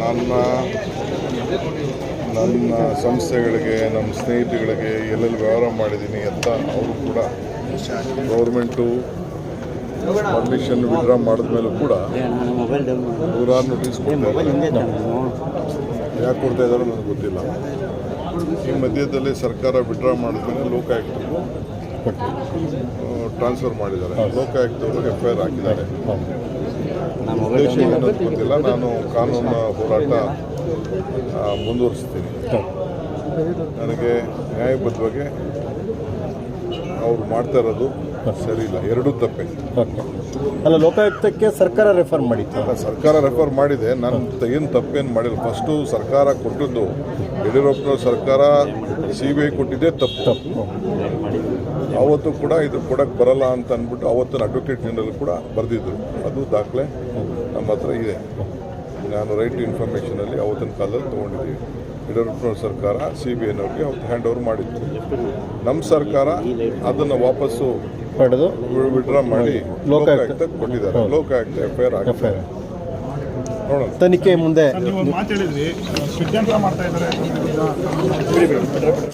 ನನ್ನ ನನ್ನ ಸಂಸ್ಥೆಗಳಿಗೆ ನಮ್ಮ ಸ್ನೇಹಿತಗಳಿಗೆ ಎಲ್ಲೆಲ್ಲಿ ವ್ಯವಹಾರ ಮಾಡಿದ್ದೀನಿ ಅಂತ ಅವರು ಕೂಡ ಗೌರ್ಮೆಂಟು ಪರ್ಮಿಷನ್ ವಿಡ್ರಾ ಮಾಡಿದ್ಮೇಲೂ ಕೂಡ ನೂರಾರು ನೋಟಿಸ್ ಕೊಟ್ಟಿದ್ದಾರೆ ಯಾಕೆ ಕೊಡ್ತಾ ಇದ್ದಾರೋ ನನಗೆ ಗೊತ್ತಿಲ್ಲ. ಈ ಮಧ್ಯದಲ್ಲಿ ಸರ್ಕಾರ ವಿಡ್ರಾ ಮಾಡಿದ್ಮೇಲೆ ಲೋಕಾಯುಕ್ತ ಟ್ರಾನ್ಸ್ಫರ್ ಮಾಡಿದ್ದಾರೆ ಲೋಕಾಯುಕ್ತವರು ಎಫ್ ಐ ಆರ್ ಹಾಕಿದ್ದಾರೆ. ಉದ್ದೇಶ ಏನಂತ ಗೊತ್ತಿಲ್ಲ. ನಾನು ಕಾನೂನು ಹೋರಾಟ ಮುಂದುವರಿಸ್ತೀನಿ. ನನಗೆ ನ್ಯಾಯಬದ್ಧವಾಗಿ ಅವ್ರು ಮಾಡ್ತಾ ಇರೋದು ಸರಿ ಇಲ್ಲ. ಎರಡೂ ತಪ್ಪೆ. ಅಲ್ಲ ಲೋಕಾಯುಕ್ತಕ್ಕೆ ಸರ್ಕಾರ ರೆಫರ್ ಮಾಡಿತ್ತು. ಸರ್ಕಾರ ರೆಫರ್ ಮಾಡಿದೆ. ನಾನು ಏನು ತಪ್ಪೇನು ಮಾಡಿಲ್ಲ. ಫಸ್ಟು ಸರ್ಕಾರ ಕೊಟ್ಟಿದ್ದು ಯಡಿಯೂರಪ್ಪನವ್ರ ಸರ್ಕಾರ ಸಿ ಬಿ ಐ ಕೊಟ್ಟಿದ್ದೇ ತಪ್ಪು. ತಪ್ಪು. ಅವತ್ತು ಕೂಡ ಇದು ಕೊಡಕ್ಕೆ ಬರಲ್ಲ ಅಂತ ಅಂದ್ಬಿಟ್ಟು ಅವತ್ತಿನ ಅಡ್ವೊಕೇಟ್ ಜನರಲ್ ಕೂಡ ಬರೆದಿದ್ರು. ಅದು ದಾಖಲೆ ನಮ್ಮ ಹತ್ರ ಇದೆ. ನಾನು ರೈಟ್ ಇನ್ಫಾರ್ಮೇಷನಲ್ಲಿ ಅವತ್ತಿನ ಕಾಲದಲ್ಲಿ ತಗೊಂಡಿದ್ದೀವಿ ಯಡಿಯೂರಪ್ಪನವ್ರ ಸರ್ಕಾರ ಸಿ ಬಿ ಐನವ್ರಿಗೆ ಅವತ್ತು ಹ್ಯಾಂಡ್ ಓವರ್ ಮಾಡಿತ್ತು. ನಮ್ಮ ಸರ್ಕಾರ ಅದನ್ನು ವಾಪಸ್ಸು ಪಡೆದು ವಿಡ್ರಾ ಮಾಡಿ ಲೋಕಾಯುಕ್ತ. ಕೊಟ್ಟಿದ್ದಾರೆ Lokayukta F I R F I ಹಾಕಿದ್ದಾರೆ ನೋಡೋಣ. ತನಿಖೆ ಮುಂದೆ